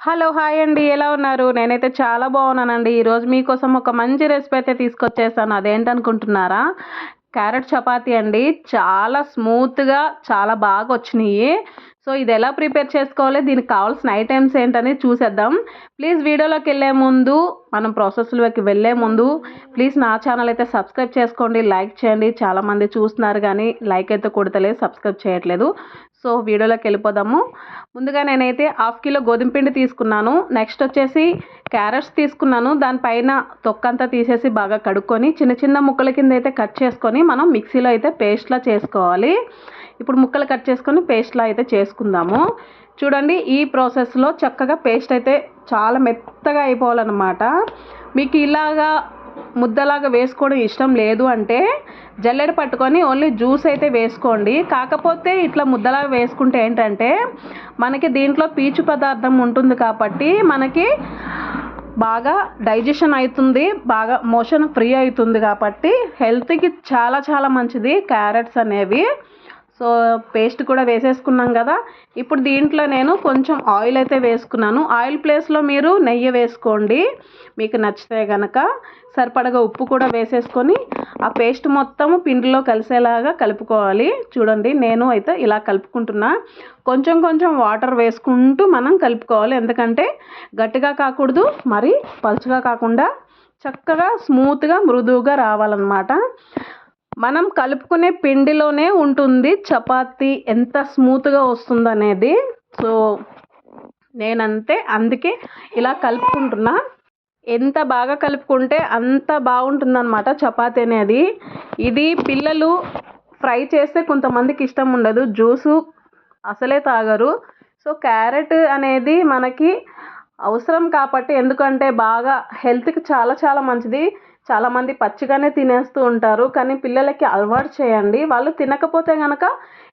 Hello hi అండి. ఎలా ఉన్నారు? నేనైతే చాలా బాగున్నానండి. ఈరోజు మీకోసం ఒక మంచి రెసిపీ అయితే తీసుకొచ్చేసాను. అదేంటనుకుంటున్నారా? క్యారెట్ చపాతీ అండి. చాలా స్మూత్గా చాలా బాగా వచ్చినాయి సో ఇది ఎలా ప్రిపేర్ చేసుకోవాలి? దీనికి కావాల్సిన ఐటమ్స్ ఏంటనేది చూసేద్దాం. ప్లీజ్ వీడియోలోకి వెళ్ళే ముందు మనం ప్రాసెస్లోకి వెళ్ళే ముందు ప్లీజ్ నా ఛానల్ అయితే సబ్స్క్రైబ్ చేసుకోండి లైక్ చేయండి. చాలామంది చూస్తున్నారు కానీ లైక్ అయితే కొడతలేదు సబ్స్క్రైబ్ చేయట్లేదు. సో వీడియోలోకి వెళ్ళిపోదాము. ముందుగా నేనైతే హాఫ్ కిలో గోధుమ పిండి తీసుకున్నాను. నెక్స్ట్ వచ్చేసి క్యారెట్స్ తీసుకున్నాను. దానిపైన తొక్కంతా తీసేసి బాగా కడుక్కొని చిన్న చిన్న ముక్కల కింద అయితే కట్ చేసుకొని మనం మిక్సీలో అయితే పేస్ట్లా చేసుకోవాలి. ఇప్పుడు ముక్కలు కట్ చేసుకొని పేస్ట్లా అయితే చేసుకుందాము. చూడండి ఈ ప్రాసెస్లో చక్కగా పేస్ట్ అయితే చాలా మెత్తగా అయిపోవాలన్నమాట. మీకు ఇలాగా ముద్దలాగా వేసుకోవడం ఇష్టం లేదు అంటే జల్లెడ పట్టుకొని ఓన్లీ జ్యూస్ అయితే వేసుకోండి. కాకపోతే ఇట్లా ముద్దలాగా వేసుకుంటే ఏంటంటే మనకి దీంట్లో పీచు పదార్థం ఉంటుంది కాబట్టి మనకి బాగా డైజెషన్ అవుతుంది బాగా మోషన్ ఫ్రీ అవుతుంది కాబట్టి హెల్త్కి చాలా చాలా మంచిది. క్యారెట్స్ అనేవి సో పేస్ట్ కూడా వేసేసుకున్నాం కదా. ఇప్పుడు దీంట్లో నేను కొంచెం ఆయిల్ అయితే వేసుకున్నాను. ఆయిల్ ప్లేస్లో మీరు నెయ్యి వేసుకోండి. మీకు నచ్చితే కనుక సరిపడగా ఉప్పు కూడా వేసేసుకొని ఆ పేస్ట్ మొత్తం పిండిలో కలిసేలాగా కలుపుకోవాలి. చూడండి నేను అయితే ఇలా కలుపుకుంటున్నా. కొంచెం కొంచెం వాటర్ వేసుకుంటూ మనం కలుపుకోవాలి. ఎందుకంటే గట్టిగా కాకూడదు మరి పలుచగా కాకుండా చక్కగా స్మూత్గా మృదువుగా రావాలన్నమాట. మనం కలుపుకునే పిండిలోనే ఉంటుంది చపాతి ఎంత స్మూత్గా వస్తుందనేది. సో నేనంతే అందుకే ఇలా కలుపుకుంటున్నా. ఎంత బాగా కలుపుకుంటే అంత బాగుంటుందన్నమాట చపాతీ అనేది. ఇది పిల్లలు ఫ్రై చేస్తే కొంతమందికి ఇష్టం ఉండదు జ్యూసు అసలే తాగరు. సో క్యారెట్ అనేది మనకి అవసరం కాబట్టి ఎందుకంటే బాగా హెల్త్కి చాలా చాలా మంచిది. చాలామంది పచ్చిగానే తినేస్తూ ఉంటారు కానీ పిల్లలకి అలవాటు చేయండి. వాళ్ళు తినకపోతే కనుక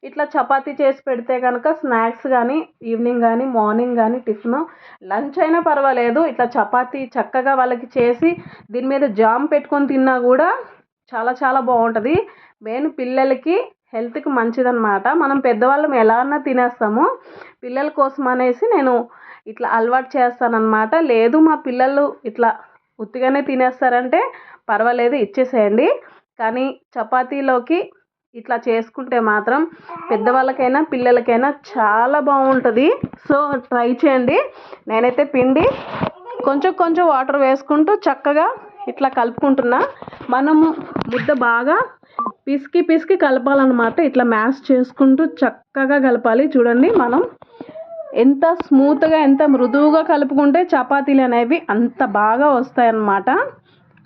ఇట్లా చపాతీ చేసి పెడితే కనుక స్నాక్స్ కానీ ఈవినింగ్ కానీ మార్నింగ్ కానీ టిఫిన్ లంచ్ అయినా పర్వాలేదు. ఇట్లా చపాతీ చక్కగా వాళ్ళకి చేసి దీని మీద జామ్ పెట్టుకొని తిన్నా కూడా చాలా చాలా బాగుంటుంది. మెయిన్ పిల్లలకి హెల్త్కి మంచిదన్నమాట. మనం పెద్దవాళ్ళం ఎలా అన్నా తినేస్తాము. పిల్లల కోసం అనేసి నేను ఇట్లా అలవాటు చేస్తానన్నమాట. లేదు మా పిల్లలు ఇట్లా ఉత్తిగానే తినేస్తారంటే పర్వాలేదు ఇచ్చేసేయండి. కానీ చపాతీలోకి ఇట్లా చేసుకుంటే మాత్రం పెద్దవాళ్ళకైనా పిల్లలకైనా చాలా బాగుంటుంది. సో ట్రై చేయండి. నేనైతే పిండి కొంచెం కొంచెం వాటర్ వేసుకుంటూ చక్కగా ఇట్లా కలుపుకుంటున్నా. మనము ముద్ద బాగా పిసికి పిసికి కలపాలన్నమాట. ఇట్లా మ్యాష్ చేసుకుంటూ చక్కగా కలపాలి. చూడండి మనం ఎంత స్మూత్గా ఎంత మృదువుగా కలుపుకుంటే చపాతీలు అనేవి అంత బాగా వస్తాయన్నమాట.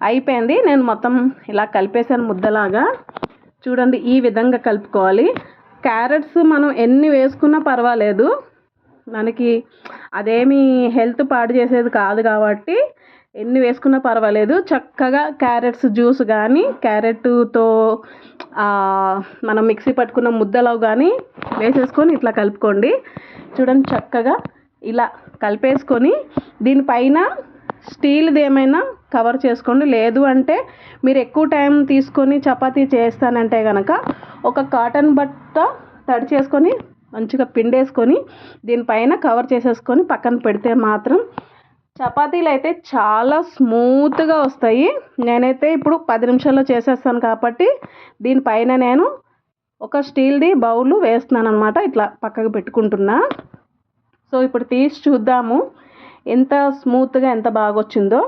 అయిపోయింది. నేను మొత్తం ఇలా కలిపేసాను ముద్దలాగా. చూడండి ఈ విధంగా కలుపుకోవాలి. క్యారెట్స్ మనం ఎన్ని వేసుకున్నా పర్వాలేదు. మనకి అదేమి హెల్త్ పాడు చేసేది కాదు కాబట్టి ఎన్ని వేసుకున్నా పర్వాలేదు. చక్కగా క్యారెట్స్ జ్యూస్ కానీ క్యారెట్తో మనం మిక్సీ పట్టుకున్న ముద్దలో కానీ వేసేసుకొని ఇట్లా కలుపుకోండి. చూడండి చక్కగా ఇలా కలిపేసుకొని దీనిపైన స్టీల్ది ఏమైనా కవర్ చేసుకోండి. లేదు అంటే మీరు ఎక్కువ టైం తీసుకొని చపాతీ చేస్తానంటే కనుక ఒక కాటన్ బట్ట తడి చేసుకొని మంచిగా పిండేసుకొని దీనిపైన కవర్ చేసేసుకొని పక్కన పెడితే మాత్రం చపాతీలు అయితే చాలా స్మూత్గా వస్తాయి. నేనైతే ఇప్పుడు పది నిమిషాల్లో చేసేస్తాను కాబట్టి దీనిపైన నేను ఒక స్టీల్ది బౌల్ వేస్తున్నాను అనమాట ఇట్లా పక్కకు పెట్టుకుంటున్నా. సో ఇప్పుడు తీసి చూద్దాము ఎంత స్మూత్గా ఎంత బాగా వచ్చిందో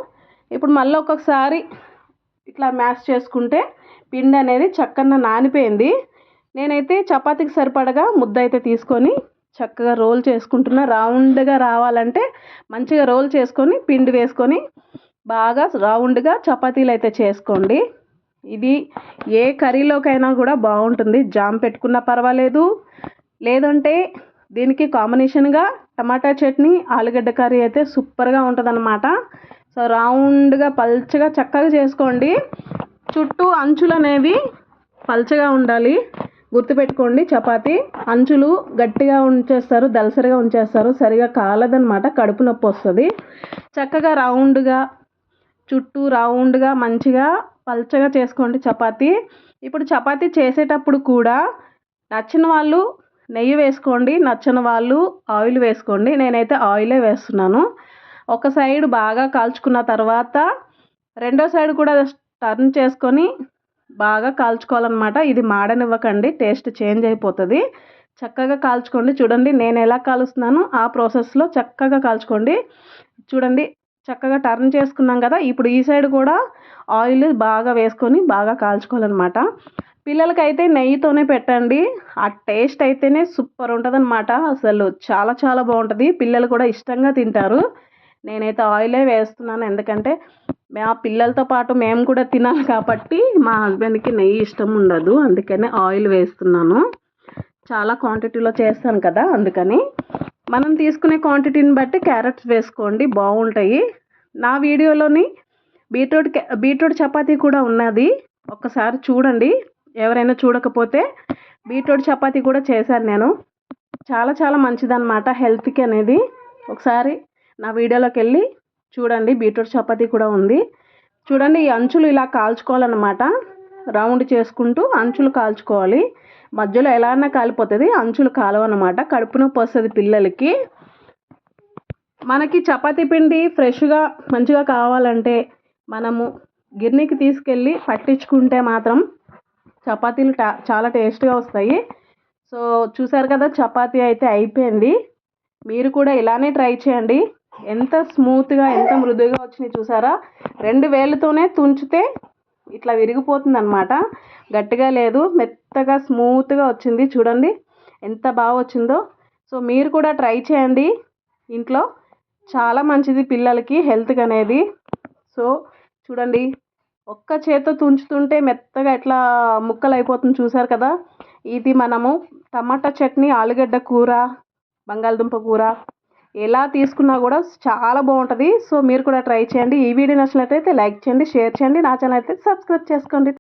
ఇప్పుడు మళ్ళీ ఒక్కొక్కసారి ఇట్లా మ్యాష్ చేసుకుంటే పిండి అనేది చక్కన నానిపోయింది. నేనైతే చపాతీకి సరిపడగా ముద్ద అయితే తీసుకొని చక్కగా రోల్ చేసుకుంటున్నా. రౌండ్గా రావాలంటే మంచిగా రోల్ చేసుకొని పిండి వేసుకొని బాగా రౌండ్గా చపాతీలు అయితే చేసుకోండి. ఇది ఏ కర్రీలోకైనా కూడా బాగుంటుంది. జామ్ పెట్టుకున్నా పర్వాలేదు. లేదంటే దీనికి కాంబినేషన్గా టమాటా చట్నీ ఆలుగడ్డ కర్రీ అయితే సూపర్గా ఉంటుందన్నమాట. సో రౌండ్గా పల్చగా చక్కగా చేసుకోండి. చుట్టూ అంచులు అనేవి పల్చగా ఉండాలి. గుర్తుపెట్టుకోండి చపాతీ అంచులు గట్టిగా ఉంచేస్తారు దలసరిగా ఉంచేస్తారు సరిగా కాలదనమాట కడుపు నొప్పి వస్తుంది. చక్కగా రౌండ్గా చుట్టూ రౌండ్గా మంచిగా పల్చగా చేసుకోండి చపాతీ. ఇప్పుడు చపాతీ చేసేటప్పుడు కూడా నచ్చిన వాళ్ళు నెయ్యి వేసుకోండి నచ్చని వాళ్ళు ఆయిల్ వేసుకోండి. నేనైతే ఆయిలే వేస్తున్నాను. ఒక సైడ్ బాగా కాల్చుకున్న తర్వాత రెండో సైడ్ కూడా టర్న్ చేసుకొని బాగా కాల్చుకోవాలన్నమాట. ఇది మాడనివ్వకండి టేస్ట్ చేంజ్ అయిపోతుంది. చక్కగా కాల్చుకోండి. చూడండి నేను ఎలా కాలుస్తున్నానో ఆ ప్రాసెస్లో చక్కగా కాల్చుకోండి. చూడండి చక్కగా టర్న్ చేసుకున్నాం కదా ఇప్పుడు ఈ సైడ్ కూడా ఆయిల్ బాగా వేసుకొని బాగా కాల్చుకోవాలన్నమాట. పిల్లలకైతే నెయ్యితోనే పెట్టండి. ఆ టేస్ట్ అయితేనే సూపర్ ఉంటుందన్నమాట. అసలు చాలా చాలా బాగుంటుంది. పిల్లలు కూడా ఇష్టంగా తింటారు. నేనైతే ఆయిలే వేస్తున్నాను. ఎందుకంటే ఆ పిల్లలతో పాటు మేము కూడా తినాలి కాబట్టి మా హస్బెండ్కి నెయ్యి ఇష్టం ఉండదు. అందుకనే ఆయిల్ వేస్తున్నాను. చాలా క్వాంటిటీలో చేస్తాను కదా అందుకని. మనం తీసుకునే క్వాంటిటీని బట్టి క్యారెట్స్ వేసుకోండి బాగుంటాయి. నా వీడియోలోని బీట్రూట్ బీట్రూట్ చపాతీ కూడా ఉన్నది. ఒక్కసారి చూడండి. ఎవరైనా చూడకపోతే బీట్రూట్ చపాతీ కూడా చేశాను నేను. చాలా చాలా మంచిదన్నమాట హెల్త్కి అనేది. ఒకసారి నా వీడియోలోకి వెళ్ళి చూడండి బీట్రూట్ చపాతీ కూడా ఉంది. చూడండి ఈ అంచులు ఇలా కాల్చుకోవాలన్నమాట. రౌండ్ చేసుకుంటూ అంచులు కాల్చుకోవాలి. మధ్యలో ఎలా అయినా కాలిపోతుంది అంచులు కాలవన్నమాట. కడుపు నొప్పి వస్తుంది పిల్లలకి. మనకి చపాతీ పిండి ఫ్రెష్గా మంచిగా కావాలంటే మనము గిర్నీకి తీసుకెళ్ళి పట్టించుకుంటే మాత్రం చపాతీలు చాలా టేస్ట్గా వస్తాయి. సో చూసారు కదా చపాతీ అయితే అయిపోయింది. మీరు కూడా ఇలానే ట్రై చేయండి. ఎంత స్మూత్గా ఎంత మృదువుగా వచ్చినాయి చూసారా? రెండు వేలతోనే తుంచితే ఇట్లా విరిగిపోతుంది అనమాట గట్టిగా లేదు మెత్తగా స్మూత్గా వచ్చింది. చూడండి ఎంత బాగా వచ్చిందో. సో మీరు కూడా ట్రై చేయండి. ఇంట్లో చాలా మంచిది పిల్లలకి హెల్త్కి అనేది. సో చూడండి ఒక్క చేత్తో తుంచుతుంటే మెత్తగా ఎట్లా ముక్కలు అయిపోతుంది చూసారు కదా? ఇది మనము టమాటా చట్నీ ఆలుగడ్డ కూర బంగాళదుంప కూర ఎలా తీసుకున్నా కూడా చాలా బాగుంటుంది. సో మీరు కూడా ట్రై చేయండి. ఈ వీడియో నచ్చినట్లయితే లైక్ చేయండి షేర్ చేయండి. నా ఛానల్ అయితే సబ్స్క్రైబ్ చేసుకోండి.